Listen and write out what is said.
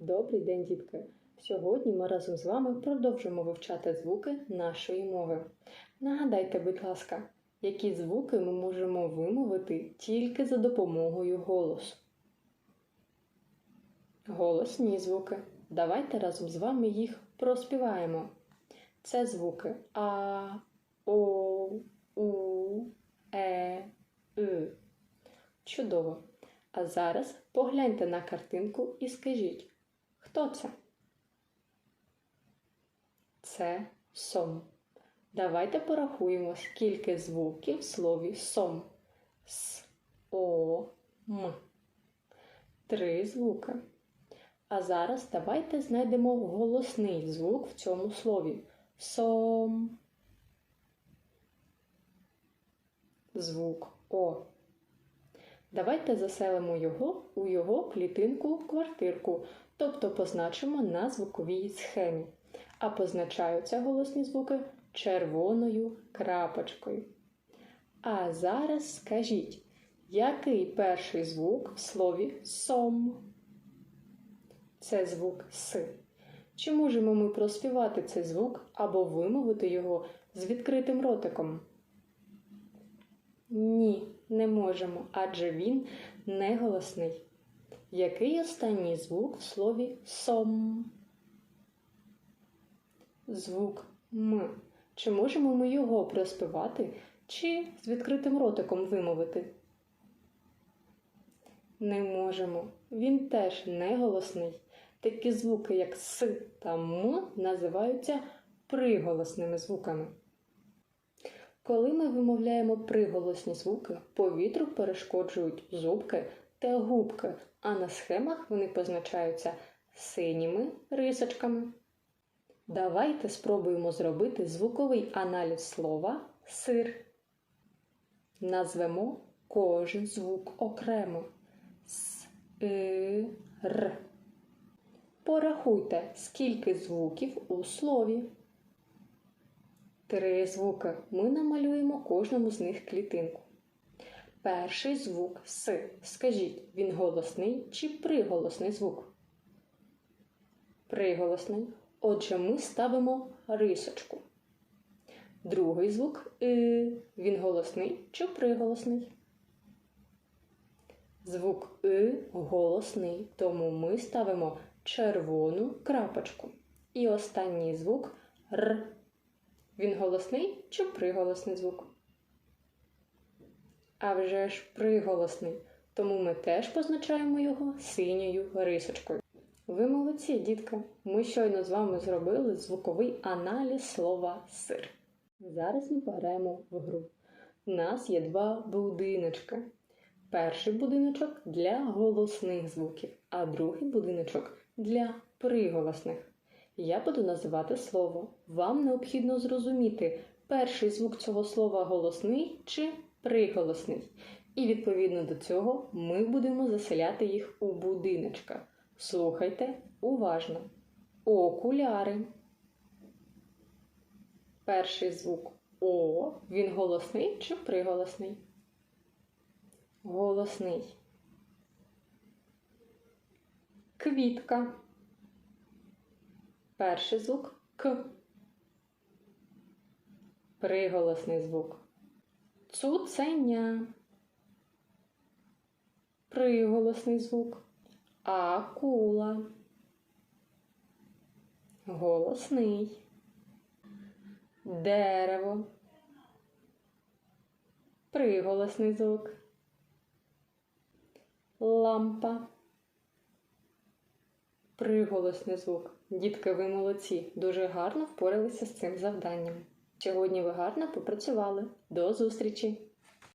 Добрий день, дітки! Сьогодні ми разом з вами продовжимо вивчати звуки нашої мови. Нагадайте, будь ласка, які звуки ми можемо вимовити тільки за допомогою голосу. Голосні звуки. Давайте разом з вами їх проспіваємо. Це звуки А, О, У, Е, И. Чудово! А зараз погляньте на картинку і скажіть, хто це? Це сом. Давайте порахуємо, скільки звуків в слові сом. С, О, М. Три звуки. А зараз давайте знайдемо голосний звук в цьому слові. Сом. Звук О. Давайте заселимо його у його клітинку квартирку, тобто позначимо на звуковій схемі. А позначаються голосні звуки червоною крапочкою. А зараз скажіть, який перший звук в слові сом? Це звук С. Чи можемо ми проспівати цей звук або вимовити його з відкритим ротиком? Ні, не можемо, адже він не голосний. Який останній звук в слові сом? Звук М. Чи можемо ми його проспівати, чи з відкритим ротиком вимовити? Не можемо. Він теж не голосний. Такі звуки, як С та М, називаються приголосними звуками. Коли ми вимовляємо приголосні звуки, повітру перешкоджують зубки та губки, а на схемах вони позначаються синіми рисочками. Давайте спробуємо зробити звуковий аналіз слова сир. Назвемо кожен звук окремо. С, и, р. Порахуйте, скільки звуків у слові. Три звуки. Ми намалюємо кожному з них клітинку. Перший звук С. Скажіть, він голосний чи приголосний звук? Приголосний. Отже, ми ставимо рисочку. Другий звук И. Він голосний чи приголосний? Звук И голосний, тому ми ставимо червону крапочку. І останній звук Р. Він голосний чи приголосний звук? А вже ж приголосний, тому ми теж позначаємо його синьою рисочкою. Ви молодці, дітка! Ми щойно з вами зробили звуковий аналіз слова сир. Зараз ми пограємо в гру. У нас є два будиночки. Перший будиночок для голосних звуків, а другий будиночок для приголосних. Я буду називати слово. Вам необхідно зрозуміти, перший звук цього слова голосний чи приголосний. І відповідно до цього ми будемо заселяти їх у будиночка. Слухайте уважно. Окуляри. Перший звук О. Він голосний чи приголосний? Голосний. Квітка. Перший звук К. Приголосний звук. Цуценя. Приголосний звук. Акула. Голосний. Дерево. Приголосний звук. Лампа. Приголосний звук. Дітки, ви молодці. Дуже гарно впоралися з цим завданням. Сьогодні ви гарно попрацювали. До зустрічі!